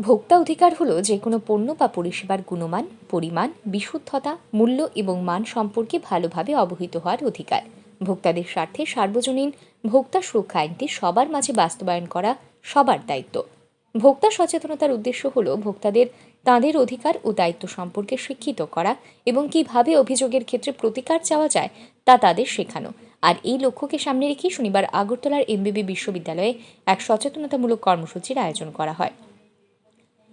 ভোক্তা অধিকার হলো যে কোনো পণ্য বা পরিষেবার গুণমান, পরিমাণ, বিশুদ্ধতা, মূল্য এবং মান সম্পর্কে ভালোভাবে অবহিত হওয়ার অধিকার। ভোক্তাদের স্বার্থে সার্বজনীন ভোক্তা সুরক্ষা আইনটি সবার মাঝে বাস্তবায়ন করা সবার দায়িত্ব। ভোক্তা সচেতনতার উদ্দেশ্য হল ভোক্তাদের তাদের অধিকার ও দায়িত্ব সম্পর্কে শিক্ষিত করা এবং কীভাবে অভিযোগের ক্ষেত্রে প্রতিকার চাওয়া যায় তা তাদের শেখানো। আর এই লক্ষ্যকে সামনে রেখে শনিবার আগরতলার এমবিবি বিশ্ববিদ্যালয়ে এক সচেতনতামূলক কর্মসূচির আয়োজন করা হয়।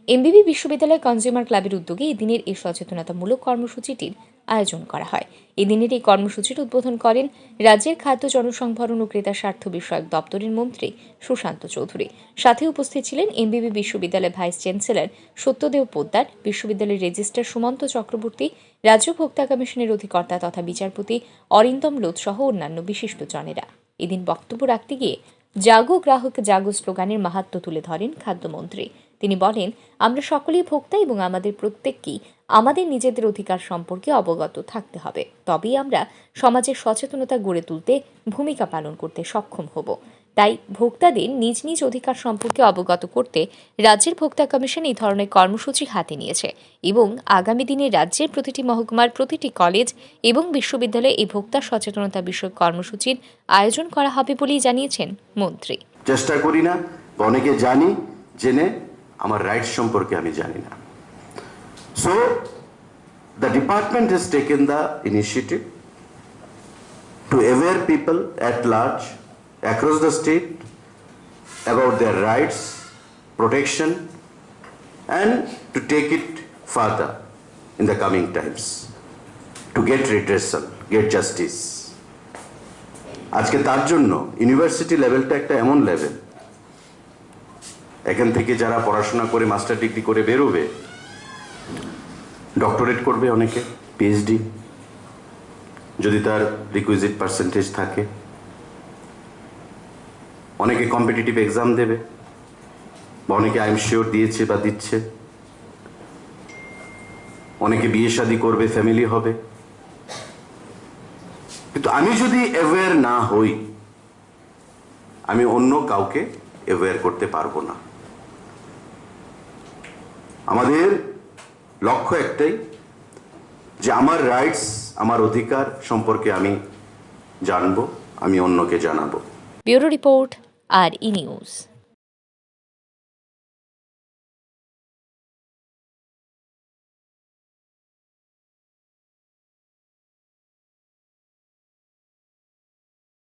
এমবিবি বিশ্ববিদ্যালয় কনজিউমার ক্লাবের উদ্যোগে এদিনের এই সচেতনতামূলক কর্মসূচিটির আয়োজন করা হয়। এদিনের এই কর্মসূচির উদ্বোধন করেন রাজ্যের খাদ্য জনসংভরণ ও ক্রেতা স্বার্থ বিষয়ক দপ্তরের মন্ত্রী সুশান্ত চৌধুরী। সাথে উপস্থিত ছিলেন এমবিবি বিশ্ববিদ্যালয়ের ভাইস চ্যান্সেলর সত্যদেব পোদ্দার, বিশ্ববিদ্যালয়ের রেজিস্ট্রার সুমন্ত চক্রবর্তী, রাজ্য ভোক্তা কমিশনের অধিকর্তা তথা বিচারপতি অরিন্দম লোধ সহ অন্যান্য বিশিষ্টজনেরা। এদিন বক্তব্য রাখতে গিয়ে জাগো গ্রাহক জাগো স্লোগানের মাহাত্ম্য তুলে ধরেন খাদ্যমন্ত্রী। তিনি বলেন, আমরা সকলেই ভোক্তা এবং আমাদের প্রত্যেককেই আমাদের নিজেদের অধিকার সম্পর্কে অবগত থাকতে হবে। তবেই আমরা সমাজের সচেতনতা গড়ে তুলতে ভূমিকা পালন করতে সক্ষম হব। তাই ভোক্তাদের নিজ নিজ অধিকার সম্পর্কে অবগত করতে রাজ্যের ভোক্তা কমিশন এই ধরনের কর্মসূচি হাতে নিয়েছে এবং আগামী দিনে রাজ্যের প্রতিটি মহকুমার প্রতিটি কলেজ এবং বিশ্ববিদ্যালয়ে এই ভোক্তা সচেতনতা বিষয়ক কর্মসূচির আয়োজন করা হবে বলেই জানিয়েছেন মন্ত্রী। চেষ্টা করি না, অনেকে জানি, জেনে আমার রাইটস সম্পর্কে আমি জানি না so the department has taken the initiative to aware people at large across the state about their rights protection and to take it further in the coming times to get redressal get justice আজকে তার জন্য university লেভেলটা একটা এমন level এখান থেকে যারা পড়াশোনা করে মাস্টার ডিগ্রি করে বেরোবে ডক্টরেট করবে অনেকে পিএইচডি যদি তার রিকুইজিট পার্সেন্টেজ থাকে। অনেকে কম্পিটিটিভ এক্সাম দেবে, বা অনেকে আইম শিওর দিয়েছে বা দিচ্ছে। অনেকে বিয়ে শাদী করবে ফ্যামিলি হবে। কিন্তু আমি যদি অ্যাওয়্যার না হই, আমি অন্য কাউকে অ্যাওয়্যার করতে পারব না। আমাদের লক্ষ্য একটাই যে আমার রাইটস আমার অধিকার সম্পর্কে আমি জানব, আমি অন্যকে জানাব। ব্যুরো রিপোর্ট, আর ই নিউজ।